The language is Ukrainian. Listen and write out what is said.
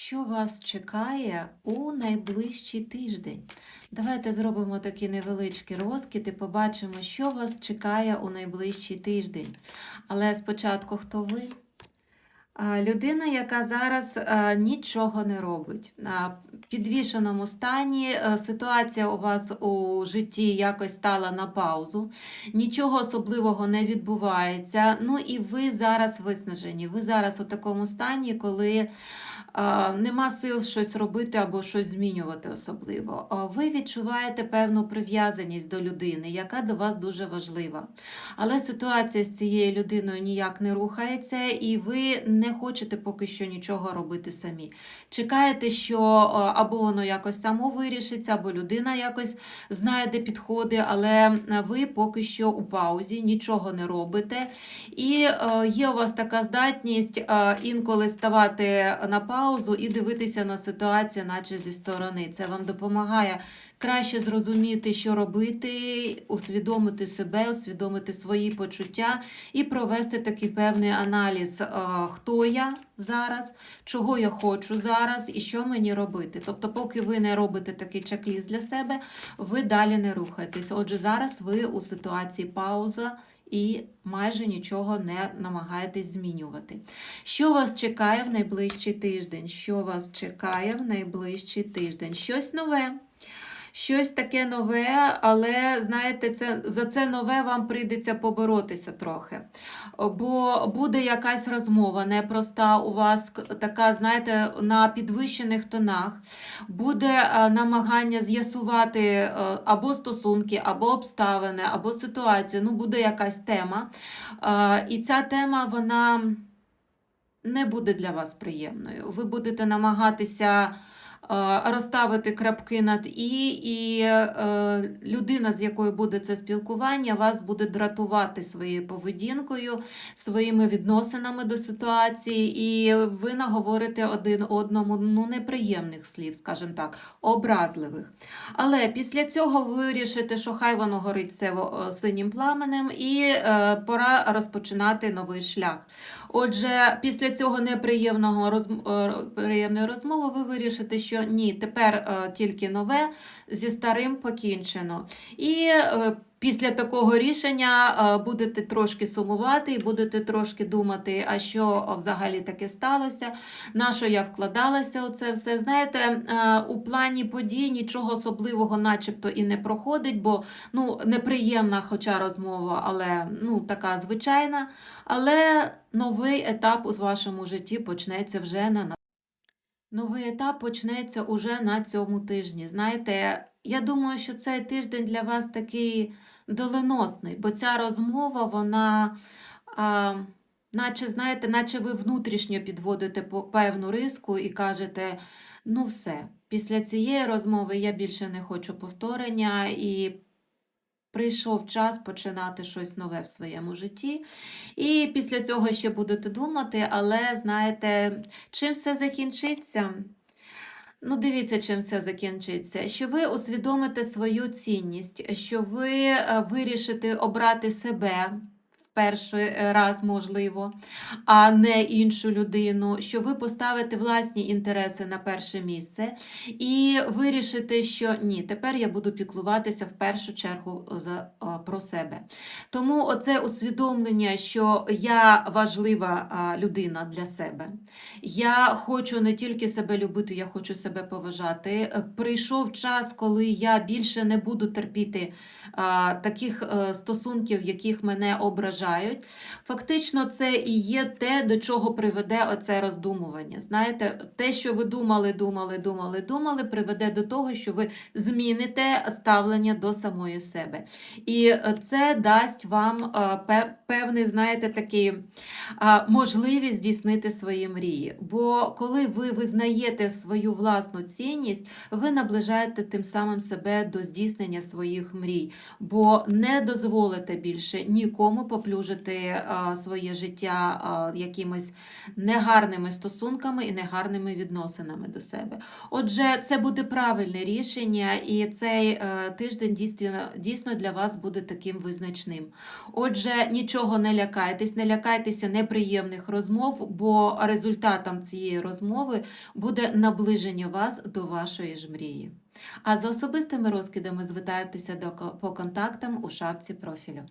Що вас чекає у найближчий тиждень? Давайте зробимо такий невеличкий розкид і побачимо, що вас чекає у найближчий тиждень. Але спочатку хто ви? Людина, яка зараз нічого не робить. На підвішеному стані е, ситуація у вас у житті якось стала на паузу, нічого особливого не відбувається. Ну і ви зараз виснажені. Ви зараз у такому стані, коли нема сил щось робити або щось змінювати особливо. Ви відчуваєте певну прив'язаність до людини, яка до вас дуже важлива. Але ситуація з цією людиною ніяк не рухається, і ви не хочете поки що нічого робити самі. Чекаєте, що або воно якось само вирішиться, або людина якось знайде підходи, але ви поки що у паузі, нічого не робите. І е, є у вас така здатність е, інколи ставати на паузу і дивитися на ситуацію, наче зі сторони. Це вам допомагає краще зрозуміти, що робити, усвідомити себе, усвідомити свої почуття і провести такий певний аналіз, е, хто я зараз, чого я хочу зараз і що мені робити. Тобто, поки ви не робите такий чек-ліст для себе, ви далі не рухаєтесь. Отже, зараз ви у ситуації пауза і майже нічого не намагаєтесь змінювати. Що вас чекає в найближчий тиждень? Що вас чекає в найближчий тиждень? Щось нове. Щось таке нове, але знаєте, це, за це нове вам прийдеться поборотися трохи. Бо буде якась розмова непроста у вас, така, знаєте, на підвищених тонах. Буде е, намагання з'ясувати е, або стосунки, або обставини, або ситуацію. Ну, буде якась тема. Е, І ця тема, вона не буде для вас приємною. Ви будете намагатися розставити крапки над і, і е, людина, з якою буде це спілкування, вас буде дратувати своєю поведінкою, своїми відносинами до ситуації, і ви наговорите один одному ну, неприємних слів, скажімо так, образливих. Але після цього вирішите, що хай воно горить все синім пламенем, і е, пора розпочинати новий шлях. Отже, після цього неприємного е, розмови ви вирішите, що ні, тепер е, тільки нове, зі старим покінчено. І е, після такого рішення е, будете трошки сумувати і будете трошки думати, а що взагалі таке сталося, на що я вкладалася у це все. Знаєте, у плані подій нічого особливого начебто і не проходить, бо ну, неприємна хоча розмова, але ну, така звичайна. Але новий етап у вашому житті почнеться вже на Новий етап почнеться уже на цьому тижні. Знаєте, я думаю, що цей тиждень для вас такий доленосний, бо ця розмова, вона, а, наче, знаєте, наче ви внутрішньо підводите певну риску і кажете, ну все, після цієї розмови я більше не хочу повторення і прийшов час починати щось нове в своєму житті. І після цього ще будете думати, але знаєте, чим все закінчиться? Ну, дивіться, чим все закінчиться. Що ви усвідомите свою цінність, що ви е, вирішите обрати себе перший е, раз, можливо, а не іншу людину, що ви поставите власні інтереси на перше місце і вирішите, що ні, тепер я буду піклуватися в першу чергу за, е, про себе. Тому оце усвідомлення, що я важлива людина для себе. Я хочу не тільки себе любити, я хочу себе поважати. Е, Прийшов час, коли я більше не буду терпіти таких е, стосунків, яких мене ображають. Фактично, це і є те, до чого приведе оце роздумування. Знаєте, те, що ви думали, думали, думали, думали, приведе до того, що ви зміните ставлення до самої себе. І е, це дасть вам е, певний, знаєте, такий можливість здійснити свої мрії. Бо коли ви визнаєте свою власну цінність, ви наближаєте тим самим себе до здійснення своїх мрій, бо не дозволите більше нікому поплюжити розбадьожити е, своє життя е, якимось негарними стосунками і негарними відносинами до себе. Отже, це буде правильне рішення, і цей е, тиждень дійсно, для вас буде таким визначним. Отже, нічого не лякайтесь, не лякайтеся неприємних розмов, бо результатом цієї розмови буде наближення вас до вашої ж мрії. А за особистими розкидами звертайтеся по контактам у шапці профілю.